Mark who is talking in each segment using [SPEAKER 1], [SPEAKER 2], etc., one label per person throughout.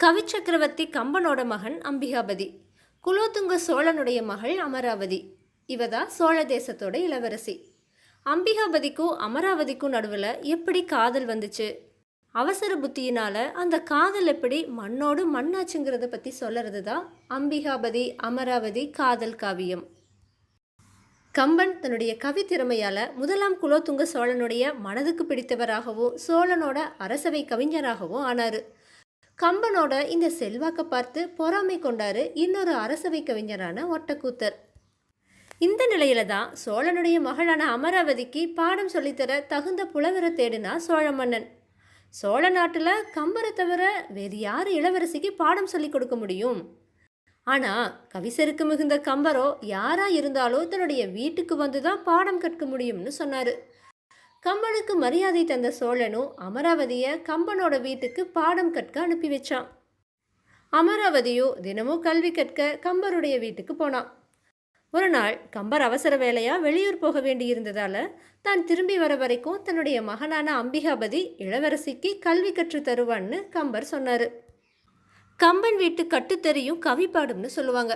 [SPEAKER 1] கவி சக்கரவர்த்தி கம்பனோட மகன் அம்பிகாபதி குலோத்துங்க சோழனுடைய மகள் அமராவதி. இவதான் சோழ தேசத்தோட இளவரசி. அம்பிகாபதிக்கும் அமராவதிக்கும் நடுவில் எப்படி காதல் வந்துச்சு? அவசர புத்தியினால் அந்த காதல் எப்படி மண்ணோடு மண்ணாச்சுங்கிறத பற்றி சொல்லுறது தான் அம்பிகாபதி அமராவதி காதல் காவியம். கம்பன் தன்னுடைய கவி திறமையால் முதலாம் குலோத்துங்க சோழனுடைய மனதுக்கு பிடித்தவராகவும் சோழனோட அரசவை கவிஞராகவும் ஆனார். கம்பனோட இந்த செல்வாக்கை பார்த்து பொறாமை கொண்டாரு இன்னொரு அரசவை கவிஞரான ஒட்டக்கூத்தர். இந்த நிலையில தான் சோழனுடைய மகளான அமராவதிக்கு பாடம் சொல்லித்தர தகுந்த புலவரை தேடினா சோழ மன்னன் சோழ நாட்டில் கம்பரை தவிர வேறு யார் இளவரசிக்கு பாடம் சொல்லிக் கொடுக்க முடியும்? ஆனால் கவிசருக்கு மிகுந்த கம்பரோ யாராக இருந்தாலும் தன்னுடைய வீட்டுக்கு வந்து தான் பாடம் கற்க முடியும்னு சொன்னார். கம்பனுக்கு மரியாதை தந்த சோழனும் அமராவதியை கம்பனோட வீட்டுக்கு பாடம் கற்க அனுப்பி வச்சான். அமராவதியோ தினமும் கல்வி கற்க கம்பருடைய வீட்டுக்கு போனான். ஒரு நாள் கம்பர் அவசர வேலையாக வெளியூர் போக வேண்டியிருந்ததால் தான் திரும்பி வர வரைக்கும் தன்னுடைய மகனான அம்பிகாபதி இளவரசிக்கு கல்வி கற்று தருவான்னு கம்பர் சொன்னார். கம்பன் வீட்டு கட்டுத்தெறியும் கவிப்பாடும்னு சொல்லுவாங்க.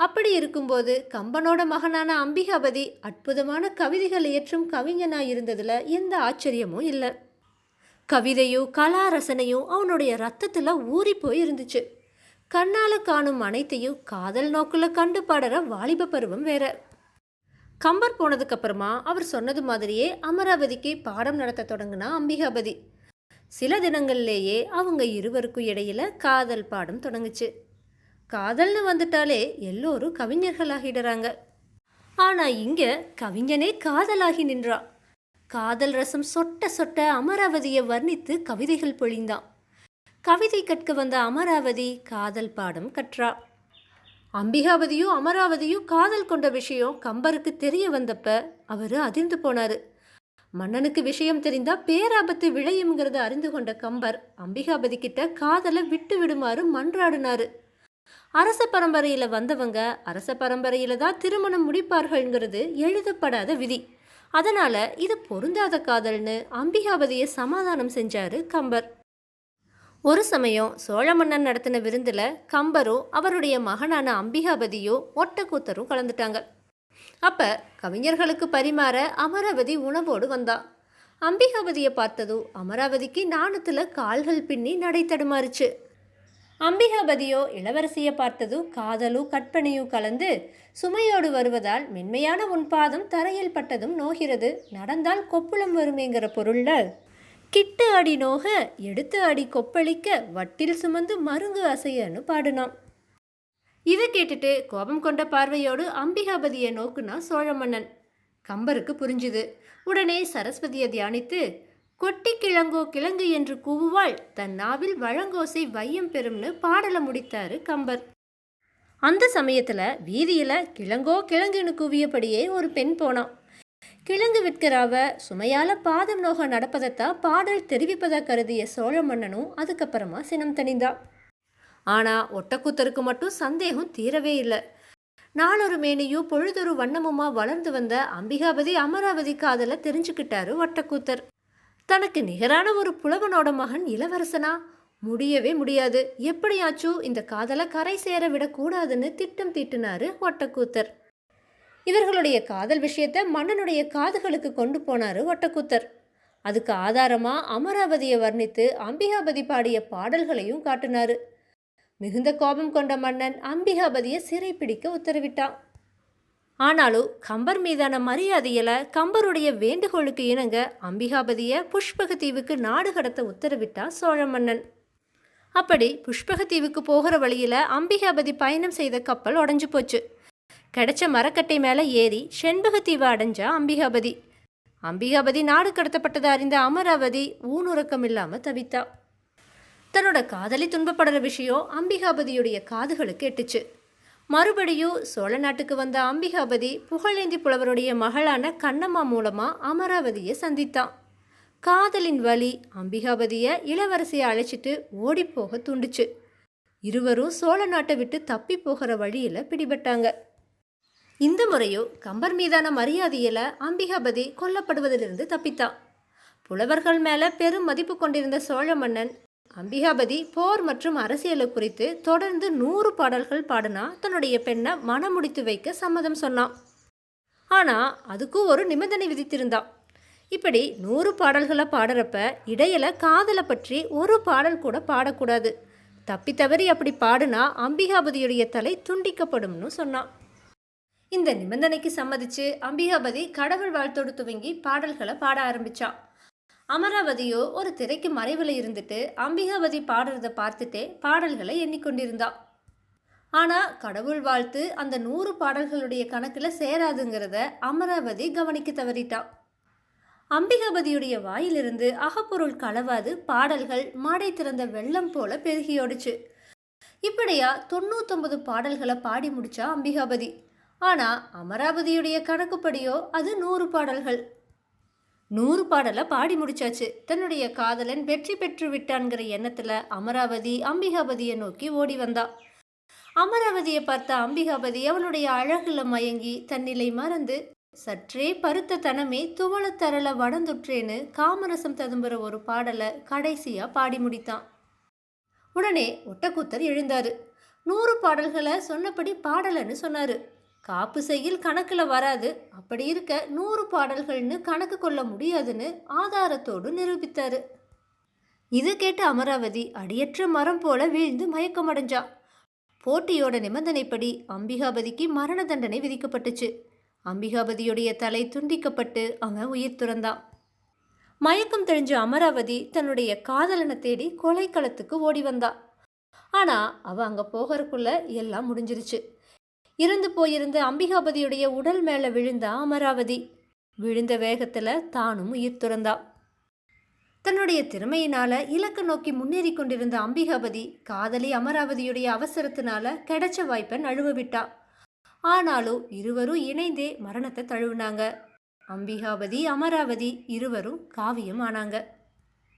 [SPEAKER 1] அப்படி இருக்கும்போது கம்பனோட மகனான அம்பிகாபதி அற்புதமான கவிதைகள் இயற்றும் கவிஞனாக இருந்ததில் எந்த ஆச்சரியமும் இல்லை. கவிதையும் கலாரசனையும் அவனுடைய ரத்தத்தில் ஊறி போய் இருந்துச்சு. கண்ணால் காணும் அனைத்தையும் காதல் நோக்கில் கண்டு பாடுற வாலிப பருவம் வேற. கம்பர் போனதுக்கப்புறமா அவர் சொன்னது மாதிரியே அமராவதிக்கு பாடம் நடத்த தொடங்கினா அம்பிகாபதி. சில தினங்கள்லேயே அவங்க இருவருக்கும் இடையில காதல் பாடம் தொடங்குச்சு. காதல்னு வந்துட்டாலே எல்லோரும் கவிஞர்களாகிடுறாங்க ஆனால் இங்கே கவிஞனே காதலாகி நின்றான் காதல் ரசம் சொட்ட சொட்ட அமராவதியை வர்ணித்து கவிதைகள் பொழிந்தான். கவிதை கற்க வந்த அமராவதி காதல் பாடம் கற்றா. அம்பிகாவதியும் அமராவதியும் காதல் கொண்ட விஷயம் கம்பருக்கு தெரிய வந்தப்ப அவர் அதிர்ந்து போனாரு. மன்னனுக்கு விஷயம் தெரிந்தா பேராபத்து விளையுங்கிறத அறிந்து கொண்ட கம்பர் அம்பிகாபதி கிட்ட காதலை விட்டு விடுமாறு மன்றாடினாரு. அரச பரம்பரையில் வந்தவங்க அரச பரம்பரையில் தான் திருமணம் முடிப்பார்கள்ங்கிறது எழுதப்படாத விதி. அதனால இது பொருந்தாத காதல்னு அம்பிகாபதியை சமாதானம் செஞ்சாரு கம்பர். ஒரு சமயம் சோழ மன்னன் நடத்தின விருந்தில் கம்பரும் அவருடைய மகனான அம்பிகாபதியும் ஒட்டக்கூத்தரும் கலந்துட்டாங்க. அப்போ கவிஞர்களுக்கு பரிமாற அமராவதி உணவோடு வந்தா. அம்பிகாபதியை பார்த்ததும் அமராவதிக்கு நாணத்தில் கால்கள் பின்னி நடை தடுமாறுச்சு. அம்பிகாபதியோ இளவரசியை பார்த்ததும் காதலும் கற்பனையும் கலந்து சுமையோடு வருவதால் மென்மையான உன் பாதம் தரையில் பட்டதும் நோகிறது. நடந்தால் கொப்புளம் வருமேங்கிற பொருள்ல. கிட்டு அடி நோக எடுத்து அடி கொப்பளிக்க வட்டில் சுமந்து மருங்கு அசையன்னு பாடினோம் இதை கேட்டுட்டு கோபம் கொண்ட பார்வையோடு அம்பிகாபதியை நோக்குனா சோழ மன்னன் கம்பருக்கு புரிஞ்சுது. உடனே சரஸ்வதியை தியானித்து கொட்டி கிழங்கோ கிழங்கு என்று கூவுவாள். தன் நாவில் வழங்கோசை வையம் பெறும்னு பாடலை முடித்தாரு கம்பர். அந்த சமயத்துல வீதியில கிழங்கோ கிழங்குன்னு கூவியபடியே ஒரு பெண் போனான் கிழங்கு விற்கிறாவ சுமையால பாதம் நோக நடப்பதைத்தான் பாடல் தெரிவிப்பதா கருதிய சோழ மன்னனும் அதுக்கப்புறமா சினம் தணிந்தா. ஆனா ஒட்டக்கூத்தருக்கு மட்டும் சந்தேகம் தீரவே இல்லை. நாளொரு மேனியும் பொழுதொரு வண்ணமுமா வளர்ந்து வந்த அம்பிகாபதி அமராவதி காதல தெரிஞ்சுக்கிட்டாரு ஒட்டக்கூத்தர். தனக்கு நிகரான ஒரு புலவனோட மகன் இளவரசனா? முடியவே முடியாது. எப்படியாச்சும் இந்த காதலை கரை சேர விடக்கூடாதுன்னு திட்டம் தீட்டினாரு ஒட்டக்கூத்தர். இவர்களுடைய காதல் விஷயத்த மன்னனுடைய காதுகளுக்கு கொண்டு போனாரு ஒட்டக்கூத்தர். அதுக்கு ஆதாரமா அமராவதியை வர்ணித்து அம்பிகாபதி பாடிய பாடல்களையும் காட்டினாரு. மிகுந்த கோபம் கொண்ட மன்னன் அம்பிகாபதியை சிறைப்பிடிக்க உத்தரவிட்டான். ஆனாலும் கம்பர் மீதான மரியாதையில கம்பருடைய வேண்டுகோளுக்கு இணங்க அம்பிகாபதியை புஷ்பக தீவுக்கு நாடு கடத்த உத்தரவிட்டா சோழ மன்னன் அப்படி புஷ்பக தீவுக்கு போகிற வழியில அம்பிகாபதி பயணம் செய்த கப்பல் உடஞ்சு போச்சு. கிடைச்ச மரக்கட்டை மேலே ஏறி செண்பகத்தீவை அடைஞ்சா அம்பிகாபதி. அம்பிகாபதி நாடு கடத்தப்பட்டதை அறிந்த அமராவதி ஊனுறக்கம் இல்லாமல் தவித்தா. தன்னோட காதலி துன்பப்படுற விஷயம் அம்பிகாபதியுடைய காதுகளுக்கு எட்டுச்சு. மறுபடியும் சோழ நாட்டுக்கு வந்த அம்பிகாபதி புகழேந்தி புலவருடைய மகளான கண்ணம்மா மூலமாக அமராவதியை சந்தித்தான். காதலின் வழி அம்பிகாபதியை இளவரசியை அழைச்சிட்டு ஓடிப்போக தூண்டுச்சு. இருவரும் சோழ நாட்டை விட்டு தப்பி போகிற வழியில் பிடிபட்டாங்க. இந்த முறையோ கம்பர் மீதான மரியாதையில் அம்பிகாபதி கொல்லப்படுவதிலிருந்து தப்பித்தான். புலவர்கள் மேலே பெரும் மதிப்பு கொண்டிருந்த சோழ மன்னன் அம்பிகாபதி போர் மற்றும் அரசியலை குறித்து தொடர்ந்து நூறு பாடல்கள் பாடினா தன்னுடைய பெண்ணை மனமுடித்து வைக்க சம்மதம் சொன்னான். ஆனால் அதுக்கும் ஒரு நிபந்தனை விதித்திருந்தான். இப்படி நூறு பாடல்களை பாடுறப்ப இடையில காதலை பற்றி ஒரு பாடல் கூட பாடக்கூடாது. தப்பி தவறி அப்படி பாடுனா அம்பிகாபதியுடைய தலை துண்டிக்கப்படும்னு சொன்னான். இந்த நிபந்தனைக்கு சம்மதிச்சு அம்பிகாபதி கடவுள் வாழ்த்தோடு துவங்கி பாடல்களை பாட ஆரம்பிச்சான். அமராவதியோ ஒரு திரைக்கு மறைவில் இருந்துட்டு அம்பிகாவதி பாடுறத பார்த்துட்டே பாடல்களை எண்ணிக்கொண்டிருந்தா. ஆனால் கடவுள் வாழ்த்து அந்த நூறு பாடல்களுடைய கணக்கில் சேராதுங்கிறத அமராவதி கவனிக்க தவறிட்டான் அம்பிகாபதியுடைய வாயிலிருந்து அகப்பொருள் களவாது பாடல்கள் மாடை திறந்த வெள்ளம் போல பெருகியோடுச்சு இப்படியா தொண்ணூத்தொன்பது பாடல்களை பாடி முடிச்சா அம்பிகாபதி ஆனால் அமராவதியுடைய கணக்குப்படியோ அது நூறு பாடல்கள். நூறு பாடலை பாடி முடிச்சாச்சு. தன்னுடைய காதலன் வெற்றி பெற்று விட்டான்கிற எண்ணத்துல அமராவதி அம்பிகாபதியை நோக்கி ஓடி வந்தா. அமராவதியை பார்த்த அம்பிகாபதி அவளுடைய அழகுல மயங்கி தன்னிலை மறந்து சற்றே பருத்த தனமே துவளத்தரல வடந்துற்றேன்னு காமரசம் ததும்புற ஒரு பாடலை கடைசியா பாடி முடித்தான். உடனே ஒட்டக்கூத்தர் எழுந்தாரு. நூறு பாடல்களை சொன்னபடி பாடலன்னு சொன்னாரு. காப்பு செய்யில் கணக்கில் வராது. அப்படி இருக்க நூறு பாடல்கள்னு கணக்கு கொள்ள முடியாதுன்னு ஆதாரத்தோடு நிரூபித்தாரு. இது கேட்ட அமராவதி அடியற்ற மரம் போல வீழ்ந்து மயக்கமடைஞ்சா. போட்டியோட நிபந்தனைப்படி அம்பிகாபதிக்கு மரண தண்டனை விதிக்கப்பட்டுச்சு. அம்பிகாபதியுடைய தலை துண்டிக்கப்பட்டு அவன் உயிர் துறந்தான். மயக்கம் தெரிஞ்ச அமராவதி தன்னுடைய காதலனை தேடி கொலைக்களத்துக்கு ஓடி வந்தா. ஆனா அவ அங்க போகிறதுக்குள்ள எல்லாம் முடிஞ்சிருச்சு. இறந்து போயிருந்த அம்பிகாபதியுடைய உடல் மேலே விழுந்தா அமராவதி. விழுந்த வேகத்தில் தானும் உயிர் துறந்தா. தன்னுடைய திறமையினால இலக்க நோக்கி முன்னேறி கொண்டிருந்த அம்பிகாபதி காதலி அமராவதியுடைய அவசரத்தினால கிடைச்ச வாய்ப்பை நழுவ விட்டா. ஆனாலும் இருவரும் இணைந்தே மரணத்தை தழுவினாங்க. அம்பிகாபதி அமராவதி இருவரும் காவியம் ஆனாங்க.